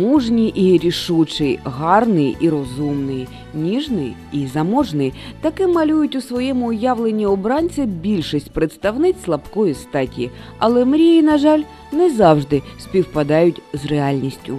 Мужній і рішучий, гарний і розумний, ніжний і заможний. Таким малюють у своєму уявленні обранця більшість представниць слабкої статі. Але мрії, на жаль, не завжди співпадають з реальністю.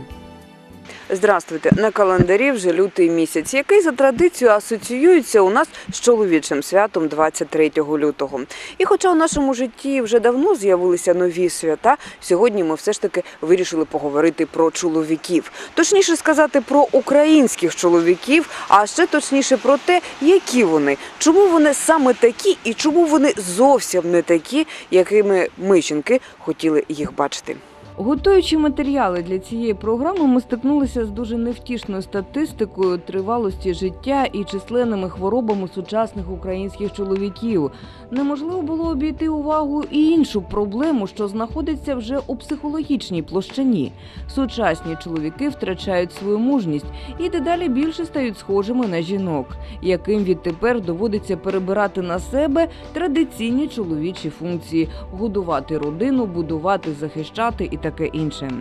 Здравствуйте. На календарі вже лютий місяць, який за традицією асоціюється у нас з чоловічим святом 23 лютого. І хоча у нашому житті вже давно з'явилися нові свята, сьогодні ми все ж таки вирішили поговорити про чоловіків. Точніше сказати про українських чоловіків, а ще точніше про те, які вони, чому вони саме такі і чому вони зовсім не такі, якими ми, жінки, хотіли їх бачити. Готуючи матеріали для цієї програми, ми стикнулися з дуже невтішною статистикою тривалості життя і численними хворобами сучасних українських чоловіків. Неможливо було обійти увагу і іншу проблему, що знаходиться вже у психологічній площині. Сучасні чоловіки втрачають свою мужність і дедалі більше стають схожими на жінок, яким відтепер доводиться перебирати на себе традиційні чоловічі функції годувати родину, будувати, захищати і таке інше.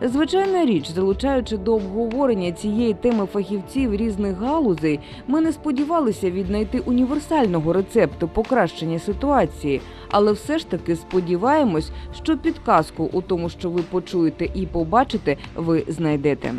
Звичайна річ, залучаючи до обговорення цієї теми фахівців різних галузей, ми не сподівалися віднайти універсального рецепту покращення ситуації, але все ж таки сподіваємось, що підказку у тому, що ви почуєте і побачите, ви знайдете.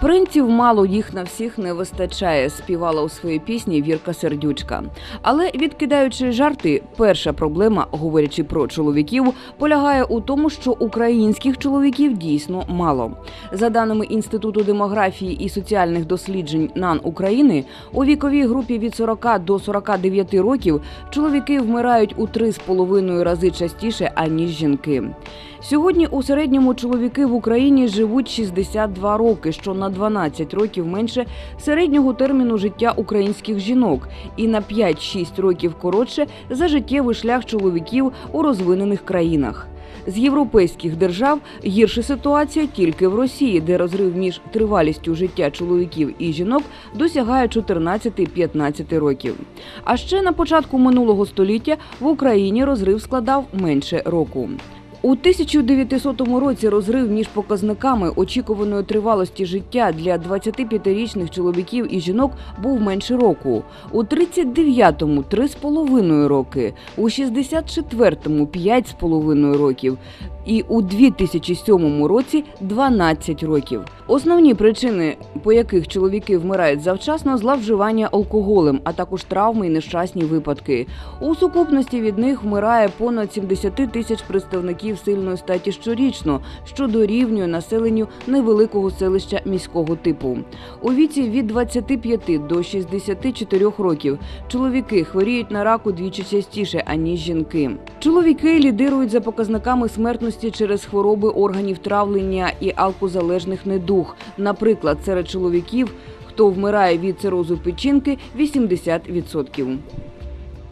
Принців мало їх на всіх не вистачає, співала у своїй пісні Вірка Сердючка. Але відкидаючи жарти, перша проблема, говорячи про чоловіків, полягає у тому, що українських чоловіків дійсно мало. За даними інституту демографії і соціальних досліджень НАН України, у віковій групі від 40 до 49 років чоловіки вмирають у 3,5 рази частіше аніж жінки. Сьогодні у середньому чоловіки в Україні живуть 62 роки, що на 12 років менше середнього терміну життя українських жінок, і на 5-6 років коротше за життєвий шлях чоловіків у розвинених країнах. З європейських держав гірша ситуація тільки в Росії, де розрив між тривалістю життя чоловіків і жінок досягає 14-15 років. А ще на початку минулого століття в Україні розрив складав менше року. У 1900 році розрив між показниками очікуваної тривалості життя для 25-річних чоловіків і жінок був менше року. У 39-му – 3,5 роки, у 64-му – 5,5 років і у 2007 році 12 років. Основні причини, по яких чоловіки вмирають завчасно, зловживання алкоголем, а також травми і нещасні випадки. У сукупності від них вмирає понад 70 тисяч представників сильної статі щорічно, що дорівнює населенню невеликого селища міського типу. У віці від 25 до 64 років чоловіки хворіють на рак удвічі частіше аніж жінки. Чоловіки лідирують за показниками смертності через хвороби органів травлення і алкозалежних недуг. Наприклад, серед чоловіків, хто вмирає від цирозу печінки, 80%.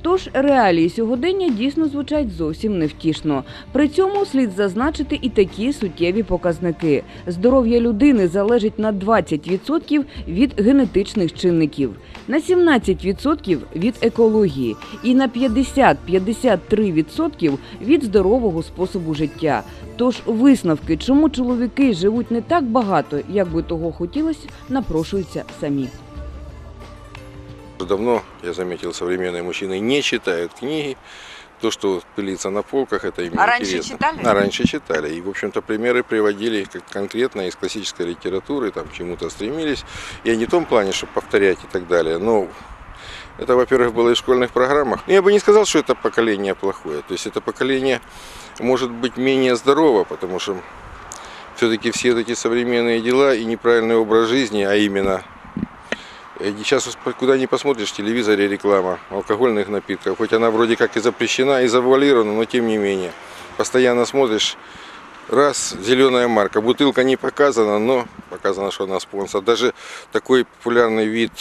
Тож реалії сьогодення дійсно звучать зовсім невтішно. При цьому слід зазначити і такі суттєві показники. Здоров'я людини залежить на 20% від генетичних чинників, на 17% від екології і на 50-53% від здорового способу життя. Тож висновки, чому чоловіки живуть не так багато, як би того хотілося, напрошуються самі. Давно, я заметил, современные мужчины не читают книги. То, что пылится на полках, это им А раньше интересно. читали? А раньше читали. И, в общем-то, примеры приводили как конкретно из классической литературы, там, к чему-то стремились. Я не в том плане, чтобы повторять и так далее, но это, во-первых, было и в школьных программах. Но я бы не сказал, что это поколение плохое. То есть это поколение может быть менее здорово, потому что все-таки все эти современные дела и неправильный образ жизни, а именно Сейчас куда ни посмотришь, в телевизоре реклама алкогольных напитков. Хоть она вроде как и запрещена, и завуалирована, но тем не менее. Постоянно смотришь, раз, зеленая марка. Бутылка не показана, но показано, что она спонсор. Даже такой популярный вид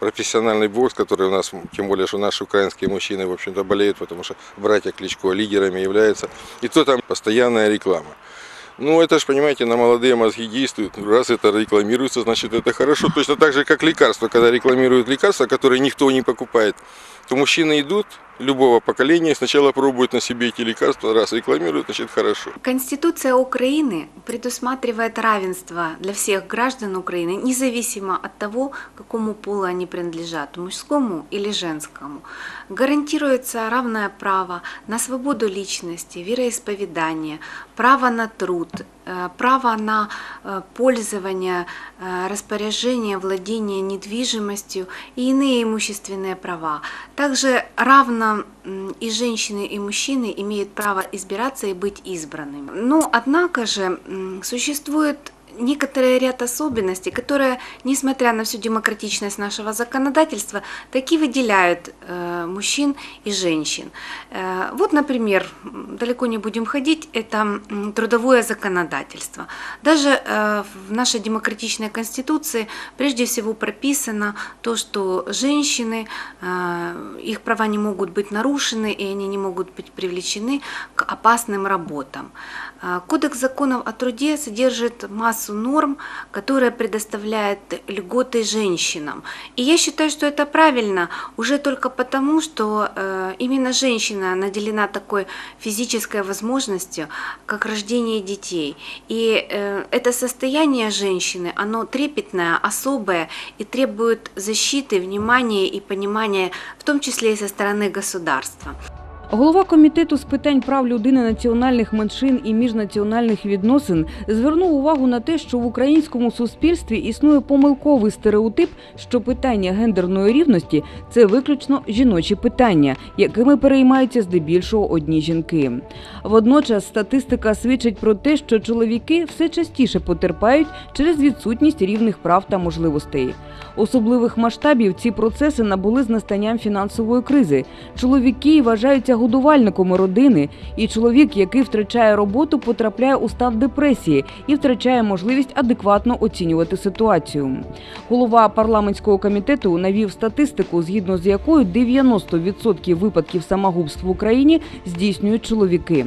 профессиональный бокс, который у нас, тем более, что наши украинские мужчины, в общем-то, болеют, потому что братья Кличко лидерами являются. И то там постоянная реклама. Ну, это же, понимаете, на молодые мозги действует. Раз это рекламируется, значит, это хорошо. Точно так же, как лекарства. Когда рекламируют лекарства, которые никто не покупает, то мужчины идут любого поколения, сначала пробуют на себе эти лекарства, раз рекламируют, значит хорошо. Конституция Украины предусматривает равенство для всех граждан Украины, независимо от того, какому полу они принадлежат, мужскому или женскому. Гарантируется равное право на свободу личности, вероисповедание, право на труд, право на э, пользование, э, распоряжение, владение недвижимостью и иные имущественные права. Также равно и женщины, и мужчины имеют право избираться и быть избранными. Но, однако же, существует некоторый ряд особенностей, которые, несмотря на всю демократичность нашего законодательства, таки выделяют э, мужчин и женщин. Э, вот, например, далеко не будем ходить, это трудовое законодательство. Даже э, в нашей демократичной конституции прежде всего прописано то, что женщины, их права не могут быть нарушены, и они не могут быть привлечены к опасным работам. Кодекс законов о труде содержит массу норм, которые предоставляют льготы женщинам. И я считаю, что это правильно уже только потому, что э, именно женщина наделена такой физической возможностью, как рождение детей. И э, это состояние женщины, оно трепетное, особое и требует защиты, внимания и понимания, в том числе и со стороны государства. Голова комітету з питань прав людини, національних меншин і міжнаціональних відносин звернув увагу на те, що в українському суспільстві існує помилковий стереотип, що питання гендерної рівності це виключно жіночі питання, якими переймаються здебільшого одні жінки. Водночас статистика свідчить про те, що чоловіки все частіше потерпають через відсутність рівних прав та можливостей. Особливих масштабів ці процеси набули з настанням фінансової кризи. Чоловіки вважаються годувальниками родини, і чоловік, який втрачає роботу, потрапляє у стан депресії і втрачає можливість адекватно оцінювати ситуацію. Голова парламентського комітету навів статистику, згідно з якою 90% випадків самогубств в Україні здійснюють чоловіки.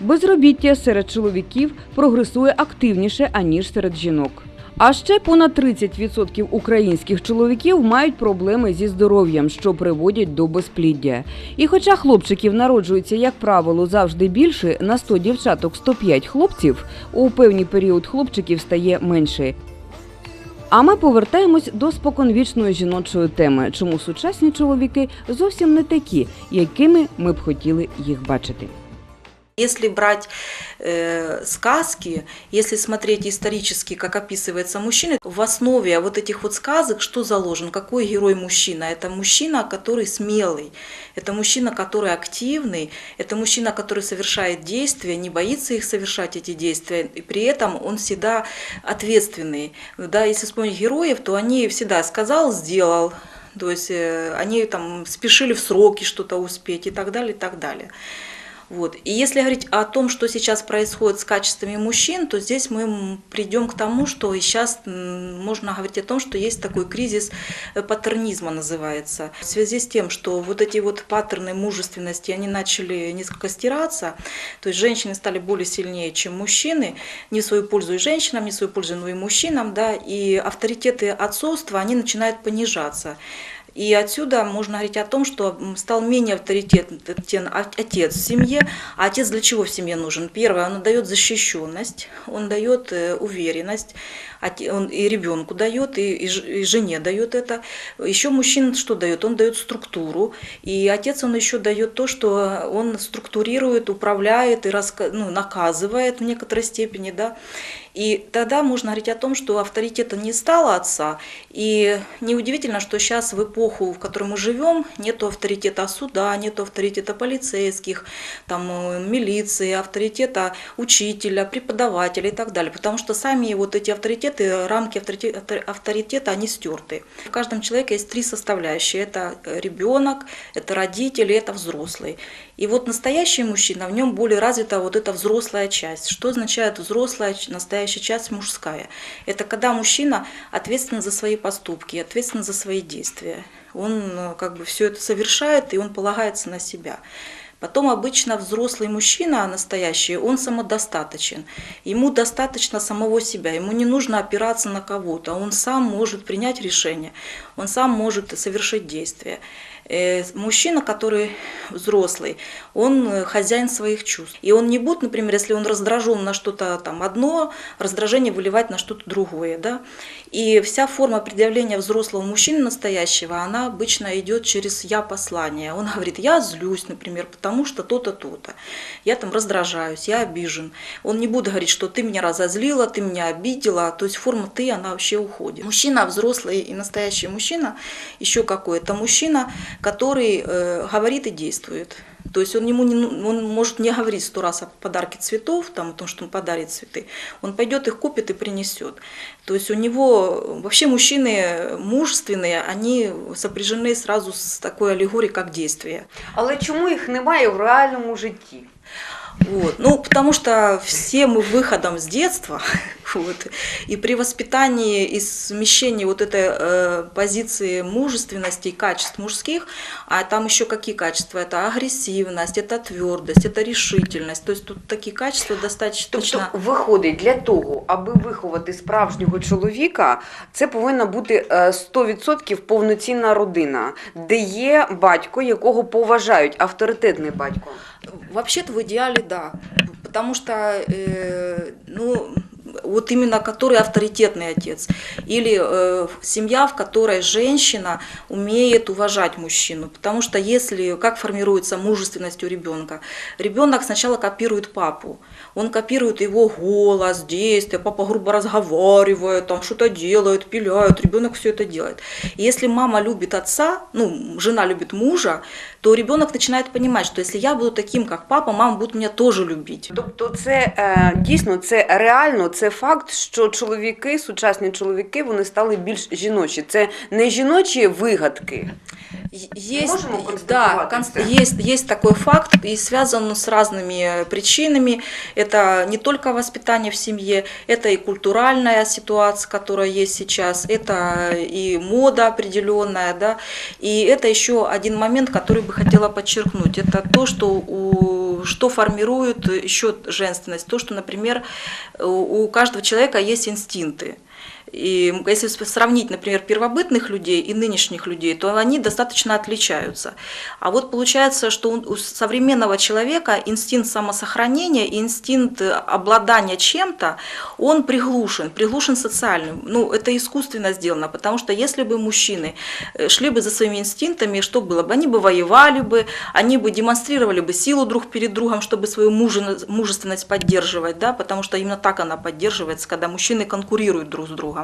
Безробіття серед чоловіків прогресує активніше аніж серед жінок. А ще понад 30% українських чоловіків мають проблеми зі здоров'ям, що приводять до безпліддя. І хоча хлопчиків народжується, як правило, завжди більше, на 100 дівчаток 105 хлопців, у певний період хлопчиків стає менше. А ми повертаємось до споконвічної жіночої теми, чому сучасні чоловіки зовсім не такі, якими ми б хотіли їх бачити. Если брать э, сказки, если смотреть исторически, как описывается мужчина, в основе вот этих вот сказок что заложен? Какой герой мужчина? Это мужчина, который смелый, это мужчина, который активный, это мужчина, который совершает действия, не боится их совершать, эти действия, и при этом он всегда ответственный. Да, если вспомнить героев, то они всегда сказал, сделал, то есть э, они там спешили в сроки что-то успеть и так далее, и так далее. Вот. И если говорить о том, что сейчас происходит с качествами мужчин, то здесь мы придем к тому, что сейчас можно говорить о том, что есть такой кризис э, паттернизма называется. В связи с тем, что вот эти вот паттерны мужественности, они начали несколько стираться, то есть женщины стали более сильнее, чем мужчины, не в свою пользу и женщинам, не в свою пользу, но и мужчинам, да, и авторитеты отцовства, они начинают понижаться. И отсюда можно говорить о том, что стал менее авторитетен отец в семье. А отец для чего в семье нужен? Первое, он дает защищенность, он дает э, уверенность, он и ребенку дает, и, жене дает это. Еще мужчина что дает? Он дает структуру. И отец он еще дает то, что он структурирует, управляет и ну, наказывает в некоторой степени, да. И тогда можно говорить о том, что авторитета не стало отца. И неудивительно, что сейчас в эпоху, в которой мы живем, нет авторитета суда, нет авторитета полицейских, там, э, милиции, авторитета учителя, преподавателя и так далее. Потому что сами вот эти авторитеты, рамки авторите- авто- авторитета, они стерты. В каждом человеке есть три составляющие. Это э, ребенок, это родители, это взрослый. И вот настоящий мужчина, в нем более развита вот эта взрослая часть. Что означает взрослая, настоящая часть мужская? Это когда мужчина ответственен за свои поступки, ответственен за свои действия. Он э, как бы все это совершает, и он полагается на себя. Потом обычно взрослый мужчина настоящий, он самодостаточен. Ему достаточно самого себя, ему не нужно опираться на кого-то, он сам может принять решение, он сам может совершить действия. Э, Мужчина, который взрослый, он э, хозяин своих чувств. И он не будет, например, если он раздражен на что-то там одно, раздражение выливать на что-то другое. Да? И вся форма предъявления взрослого мужчины настоящего, она обычно идет через «я» послание. Он говорит, я злюсь, например, потому что то-то, то-то. Я там раздражаюсь, я обижен. Он не будет говорить, что ты меня разозлила, ты меня обидела. То есть форма «ты», она вообще уходит. Мужчина, взрослый и настоящий мужчина, еще какой? Это мужчина, который э, говорит и действует. То есть он, ему не, ну, он может не говорить сто раз о подарке цветов, там, о том, что он подарит цветы. Он пойдет их купит и принесет. То есть у него вообще мужчины мужественные, они сопряжены сразу с такой аллегорией, как действие. Але чому їх немає в реальному житті? Вот. Ну, потому что все мы выходом с детства, вот, и при воспитании и смещении вот этой э, позиции мужественности и качеств мужских, а там еще какие качества? Это агрессивность, это твердость, это решительность. То есть тут такие качества достаточно... Тобто виходить для того, аби виховати справжнього чоловіка, це повинна бути е, 100% повноцінна родина, де є батько, якого поважають, авторитетний батько. Вообще-то в идеале да, потому что, э, ну, вот именно который авторитетный отец, или э, семья, в которой женщина умеет уважать мужчину, потому что если, как формируется мужественность у ребенка, ребенок сначала копирует папу, он копирует его голос, действия, папа грубо разговаривает, там что-то делает, пиляет, ребенок все это делает. И если мама любит отца, ну, жена любит мужа, то ребенок начинает понимать, что если я буду таким, как папа, мама будет меня тоже любить. Тобто, це е, дійсно це реально, це факт, що чоловіки, сучасні чоловіки, вони стали більш жіночі. Це не жіночі вигадки. Есть, Можем да, констатировать конст- это? есть, есть такой факт, и связан он с разными причинами. Это не только воспитание в семье, это и культуральная ситуация, которая есть сейчас, это и мода определенная, да, и это еще один момент, который бы хотела подчеркнуть. Это то, что, у, что формирует еще женственность, то, что, например, у у каждого человека есть инстинкты. И если сравнить, например, первобытных людей и нынешних людей, то они достаточно отличаются. А вот получается, что у современного человека инстинкт самосохранения и инстинкт обладания чем-то, он приглушен, приглушен социальным. Ну, это искусственно сделано, потому что если бы мужчины э, шли бы за своими инстинктами, что было бы? Они бы воевали бы, они бы демонстрировали бы силу друг перед другом, чтобы свою мужественность поддерживать, да, потому что именно так она поддерживается, когда мужчины конкурируют друг с другом.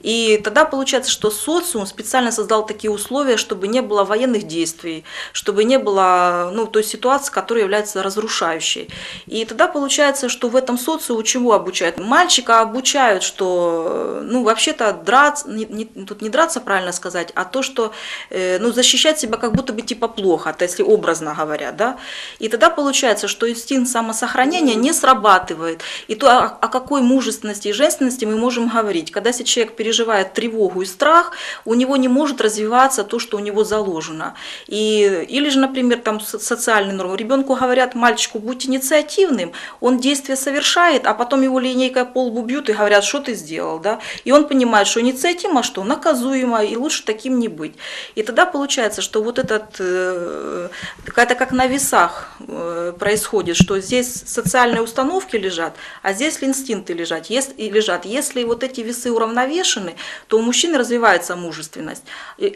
И тогда получается, что социум специально создал такие условия, чтобы не было военных действий, чтобы не было ну, той ситуации, которая является разрушающей. И тогда получается, что в этом социуме чего обучают? Мальчика обучают, что ну, вообще-то драться, не, не- тут не драться правильно сказать, а то, что э, ну, защищать себя как будто бы типа плохо, это если образно говоря. Да? И тогда получается, что инстинкт самосохранения не срабатывает. И то, о, о какой мужественности и женственности мы можем говорить. Когда человек переживает тревогу и страх, у него не может развиваться то, что у него заложено. И, или же, например, там со- социальные нормы. Ребенку говорят, мальчику, будь инициативным, он действие совершает, а потом его линейкой по лбу бьют и говорят, что ты сделал. Да? И он понимает, что инициатива, что наказуемо, и лучше таким не быть. И тогда получается, что вот этот, э, какая-то как на весах э, происходит, что здесь социальные установки лежат, а здесь инстинкты лежат. Лежат. Если вот эти весы уравновешены, то у мужчины развивается мужественность,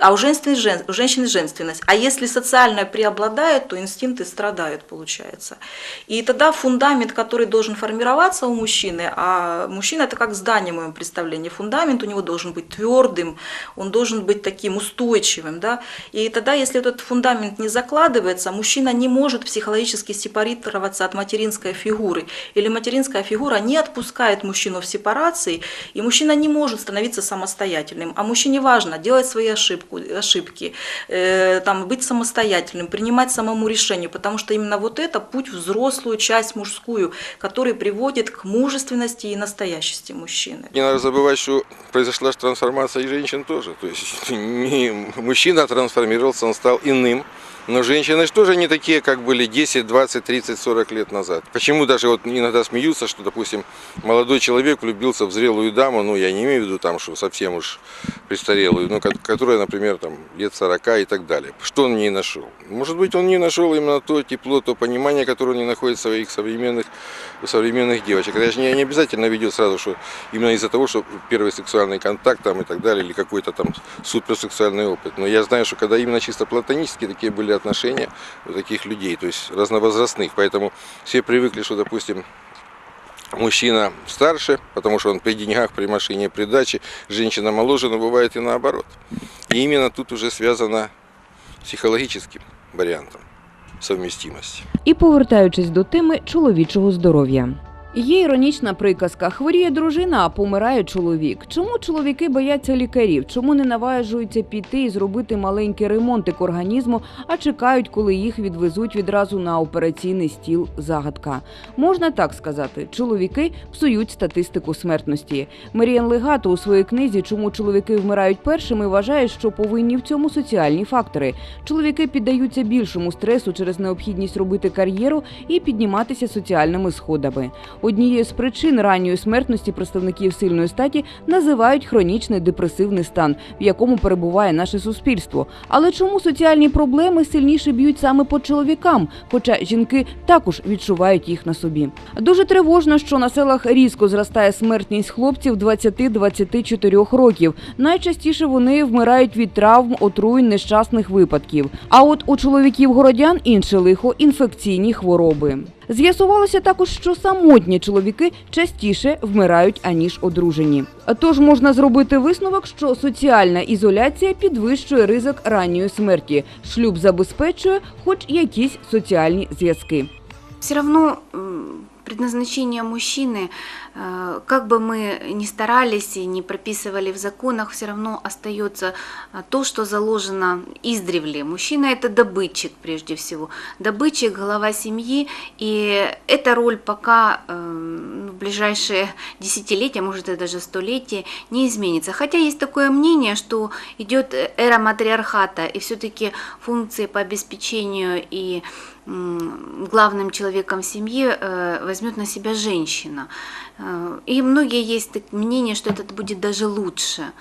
а у женщины, жен- у женщины женственность. А если социальное преобладает, то инстинкты страдают, получается. И тогда фундамент, который должен формироваться у мужчины, а мужчина это как здание в моем представлении, фундамент у него должен быть твердым, он должен быть таким устойчивым. Да? И тогда, если этот фундамент не закладывается, мужчина не может психологически сепарироваться от материнской фигуры. Или материнская фигура не отпускает мужчину в сепарации, и мужчина не может становиться самостоятельным. А мужчине важно делать свои ошибку, ошибки, э, там, быть самостоятельным, принимать самому решение, потому что именно вот это путь взрослую часть мужскую, который приводит к мужественности и настоящести мужчины. Не надо забывать, что произошла трансформация и женщин тоже. То есть не- мужчина трансформировался, он стал иным, Но женщины же тоже не такие, как были 10, 20, 30, 40 лет назад. Почему даже вот иногда смеются, что, допустим, молодой человек влюбился в зрелую даму, ну, я не имею в виду там, что совсем уж престарелую, но ко- которая, например, там, лет 40 и так далее. Что он в ней нашел? Может быть, он не нашел именно то тепло, то понимание, которое не находит в своих современных, у современных девочек. Это же не, не обязательно ведет сразу, что именно из-за того, что первый сексуальный контакт там и так далее, или какой-то там суперсексуальный опыт. Но я знаю, что когда именно чисто платонические такие были отношения у таких людей, то есть разновозрастных, поэтому все привыкли, что, допустим, мужчина старше, потому что он при деньгах, при машине, при даче, женщина моложе, но бывает и наоборот. И именно тут уже связано психологическим вариантом совместимости. І повертаючись до теми чоловічого здоров'я. Є іронічна приказка: хворіє дружина, а помирає чоловік. Чому чоловіки бояться лікарів? Чому не наважуються піти і зробити маленький ремонтик організму, а чекають, коли їх відвезуть відразу на операційний стіл? Загадка. Можна так сказати: чоловіки псують статистику смертності. Маріан Легато у своїй книзі Чому чоловіки вмирають першими вважає, що повинні в цьому соціальні фактори. Чоловіки піддаються більшому стресу через необхідність робити кар'єру і підніматися соціальними сходами. Однією з причин ранньої смертності представників сильної статі називають хронічний депресивний стан, в якому перебуває наше суспільство. Але чому соціальні проблеми сильніше б'ють саме по чоловікам, хоча жінки також відчувають їх на собі? Дуже тривожно, що на селах різко зростає смертність хлопців 20-24 років. Найчастіше вони вмирають від травм, отруєнь, нещасних випадків. А от у чоловіків городян інше лихо інфекційні хвороби. З'ясувалося також, що самотні чоловіки частіше вмирають аніж одружені. Тож можна зробити висновок, що соціальна ізоляція підвищує ризик ранньої смерті. Шлюб забезпечує хоч якісь соціальні зв'язки. Все м, предназначение мужчины, как бы мы ни старались и не прописывали в законах, все равно остается а, то, что заложено издревле. Мужчина это добытчик прежде всего, добытчик, глава семьи, и эта роль пока э, ну, в ближайшие десятилетия, может и даже столетия не изменится. Хотя есть такое мнение, что идет эра матриархата, и все-таки функции по обеспечению и главным человеком э, возьмет на себя женщина. И многие есть мнение, что это будет даже лучше.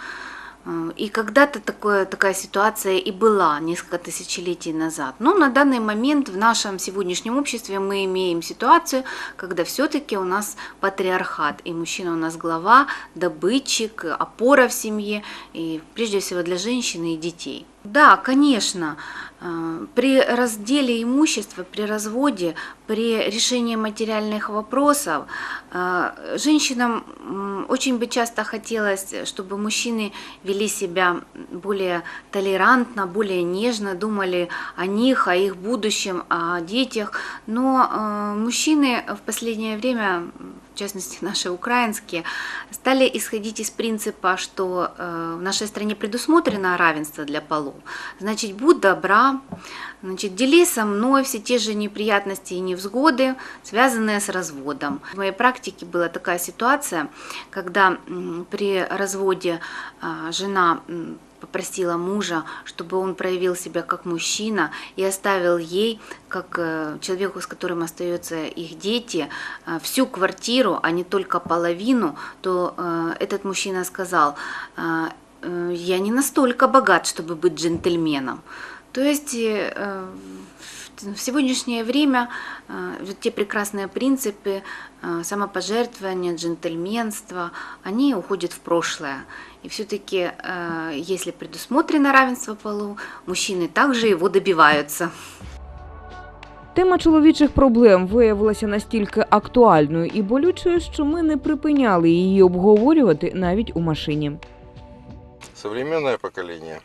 Э, И когда-то такое, такая ситуация и была несколько тысячелетий назад. Но на данный момент в нашем сегодняшнем обществе мы имеем ситуацию, когда все-таки у нас патриархат, и мужчина у нас глава, добытчик, опора в семье, и прежде всего для женщины и детей. Да, конечно, э, при разделе имущества, при разводе, при решении материальных вопросов э, женщинам очень бы часто хотелось, чтобы мужчины вели себя более толерантно, более нежно, думали о них, о их будущем, о детях. Но э, мужчины в последнее время, в частности наши украинские, стали исходить из принципа, что э, в нашей стране предусмотрено равенство для полов. Значит, будь добра, значит, дели со мной все те же неприятности и невзгоды, связанные с разводом. В моей практике была такая ситуация, когда при разводе а, жена попросила мужа, чтобы он проявил себя как мужчина и оставил ей, как э, человеку, с которым остаются их дети, э, всю квартиру, а не только половину, то э, этот мужчина сказал, я не настолько богат, чтобы быть джентльменом. То есть в сегодняшнее время э, вот те прекрасные принципы э, самопожертвования, джентльменства, они уходят в прошлое. И все-таки, если предусмотрено равенство полов, мужчины также его добиваются. Тема чоловічих проблем виявилася настільки актуальною і болючою, що ми не припиняли її обговорювати навіть у машині. Современное поколение,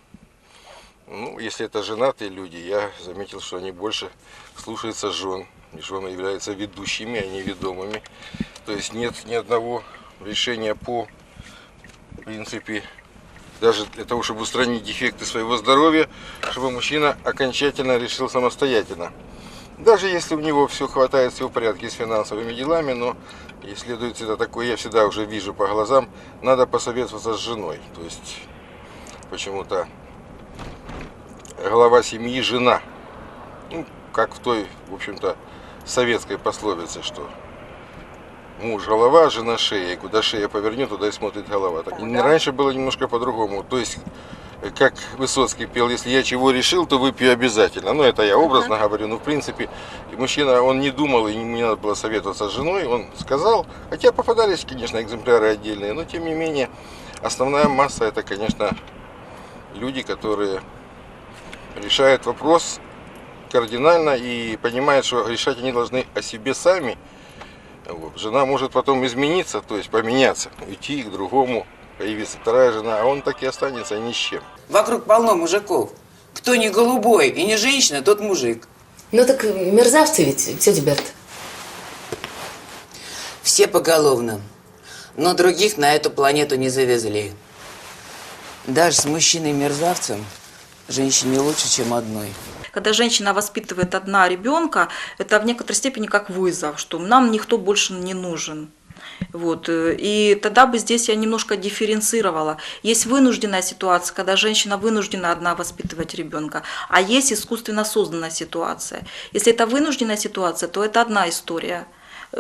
ну, если это женатые люди, я заметил, что они больше слушаются жен, и жены являются ведущими, а не ведомыми. То есть нет ни одного решения по, в принципе, даже для того, чтобы устранить дефекты своего здоровья, чтобы мужчина окончательно решил самостоятельно. Даже если у него все хватает, все в порядке с финансовыми делами, но и следует всегда такое, я всегда уже вижу по глазам, надо посоветоваться с женой. То есть почему-то глава семьи жена. Ну, как в той, в общем-то, советской пословице, что муж голова, жена шея, и куда шея повернет, туда и смотрит голова. Так, и Раньше было немножко по-другому. То есть, э, как Высоцкий пел, если я чего решил, то выпью обязательно. Ну, это я образно говорю, но в принципе мужчина, он не думал, и не надо было советоваться с женой, он сказал, хотя попадались, конечно, экземпляры отдельные, но тем не менее, основная масса это, конечно, люди, которые решают вопрос кардинально и понимают, что решать они должны о себе сами. Вот. Жена может потом измениться, то есть поменяться, уйти к другому, появится вторая жена, а он так и останется ни с чем. Вокруг полно мужиков. Кто не голубой и не женщина, тот мужик. Ну так мерзавцы ведь, тетя Берта. Все поголовно. Но других на эту планету не завезли. Даже с мужчиной-мерзавцем женщине лучше, чем одной. Когда женщина воспитывает одна ребенка, это в некоторой степени как вызов, что нам никто больше не нужен. Вот. э, И тогда бы здесь я немножко дифференцировала. Есть вынужденная ситуация, когда женщина вынуждена одна воспитывать ребенка, а есть искусственно созданная ситуация. Если это вынужденная ситуация, то это одна история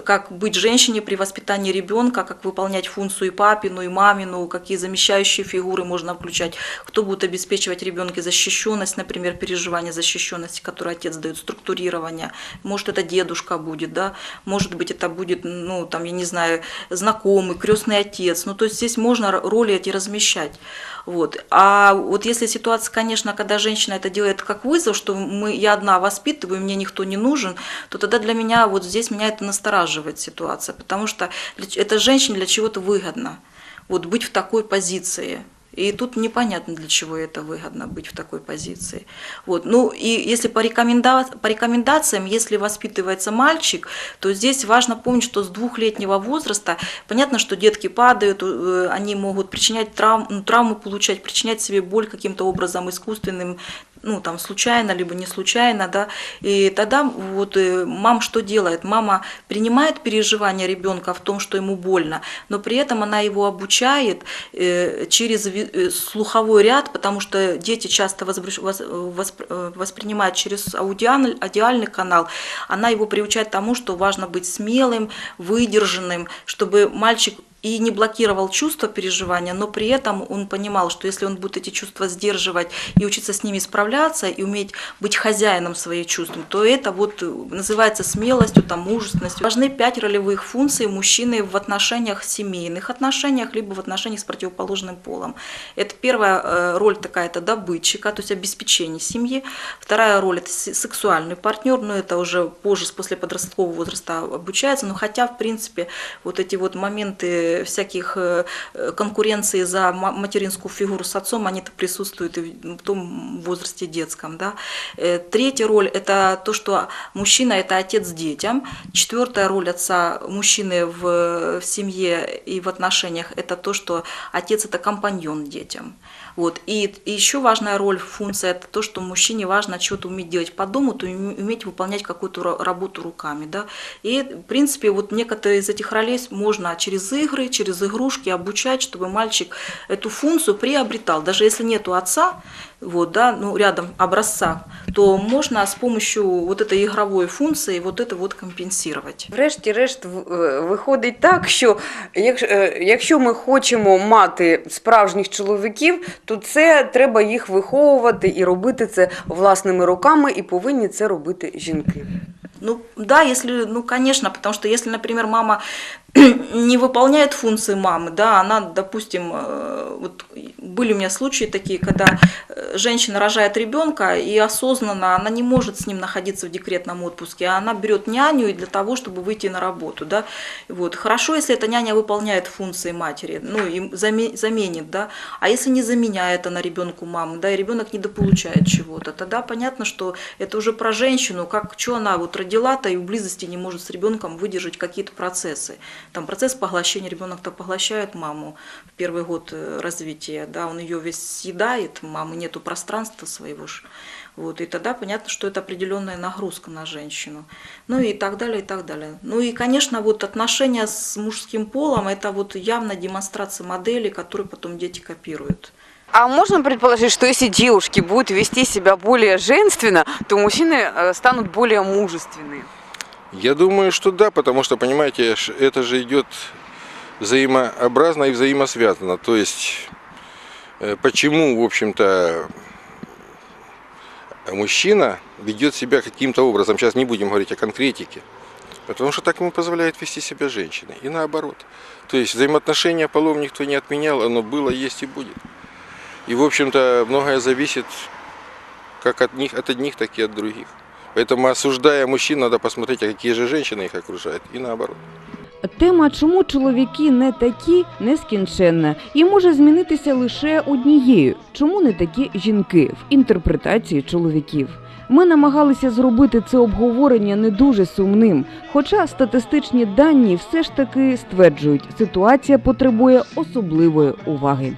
как быть женщине при воспитании ребенка, как выполнять функцию и папину, и мамину, какие замещающие фигуры можно включать, кто будет обеспечивать ребенке защищенность, например, переживание защищенности, которое отец дает, структурирование. Может, это дедушка будет, да, может быть, это будет, ну, там, я не знаю, знакомый, крестный отец. Ну, то есть здесь можно роли эти размещать. Вот. А вот если ситуация, конечно, когда женщина это делает как вызов, что мы, я одна воспитываю, мне никто не нужен, то тогда для меня вот здесь меня это настораживает ситуация, потому что это женщине для чего-то выгодно вот быть в такой позиции. И тут непонятно, для чего это выгодно быть в такой позиции. Вот. Ну и если по, рекоменда... по рекомендациям, если воспитывается мальчик, то здесь важно помнить, что с двухлетнего возраста, понятно, что детки падают, э, они могут причинять травм, ну, травму получать, причинять себе боль каким-то образом искусственным, ну, там, случайно, либо не случайно, да, и тогда вот э, мам что делает? Мама принимает переживания ребенка в том, что ему больно, но при этом она его обучает э, через э, слуховой ряд, потому что дети часто воспринимают через аудиальный, аудиальный канал, она его приучает тому, что важно быть смелым, выдержанным, чтобы мальчик и не блокировал чувства переживания, но при этом он понимал, что если он будет эти чувства сдерживать и учиться с ними справляться, и уметь быть хозяином своих чувств, то это вот называется смелостью, там, мужественностью. Важны пять ролевых функций мужчины в отношениях семейных отношениях, либо в отношениях с противоположным полом. Это первая э, роль такая, это добытчика, то есть обеспечение семьи. Вторая роль – это се- сексуальный партнер, но это уже позже, после подросткового возраста обучается, но хотя, в принципе, вот эти вот моменты всяких э, конкуренции за ма- материнскую фигуру с отцом, они-то присутствуют и в в том возрасте детском. Да? Э, Третья роль – это то, что мужчина – это отец детям. Четвертая роль отца мужчины в, в семье и в отношениях – это то, что отец – это компаньон детям. Вот. И, и еще важная роль, функция – это то, что мужчине важно что-то уметь делать по дому, то уме- уметь выполнять какую-то ра- работу руками. Да? И, в принципе, вот некоторые из этих ролей можно через игры, через игрушки обучать, чтобы мальчик эту функцию приобретал. Даже если нету отца, вот, да, ну, рядом образца, то можно с помощью вот этой игровой функции вот это вот компенсировать. Врешті-решт в- е, виходить так, що якщо, е, якщо ми хочемо мати справжніх чоловіків, то це треба їх виховувати і робити це власними руками, і повинні це робити жінки. Ну да, если, ну конечно, потому что если, например, мама не выполняет функции мамы, да, она, допустим, э, вот были у меня случаи такие, когда э, женщина рожает ребенка и осознанно она не может с ним находиться в декретном отпуске, а она берет няню для того, чтобы выйти на работу, да, вот. Хорошо, если эта няня выполняет функции матери, ну и заме- заменит, да, а если не заменяет она ребенку маму, да, и ребенок недополучает чего-то, тогда понятно, что это уже про женщину, как что она вот родила-то и в близости не может с ребенком выдержать какие-то процессы. Там процесс поглощения, ребенок-то поглощает маму в первый год э, развития, да, он ее весь съедает, мамы нету пространства своего ж. Вот, и тогда понятно, что это определенная нагрузка на женщину. Ну и так далее, и так далее. Ну и, конечно, вот отношения с мужским полом, это вот явно демонстрация модели, которую потом дети копируют. А можно предположить, что если девушки будут вести себя более женственно, то мужчины э, станут более мужественные? Я думаю, что да, потому что, понимаете, это же идет взаимообразно и взаимосвязано. То есть, э, почему, в общем-то, мужчина ведет себя каким-то образом, сейчас не будем говорить о конкретике, потому что так ему позволяет вести себя женщина, и наоборот. То есть, взаимоотношения полов никто не отменял, оно было, есть и будет. И, в общем-то, многое зависит как от них, от одних, так и от других. Поэтому, осуждая мужчин, надо посмотреть, какие же женщины их окружают, и наоборот. Тема, чому чоловіки не такі, нескінченна і може змінитися лише однією. Чому не такі жінки в інтерпретації чоловіків? Ми намагалися зробити це обговорення не дуже сумним, хоча статистичні дані все ж таки стверджують, ситуація потребує особливої уваги.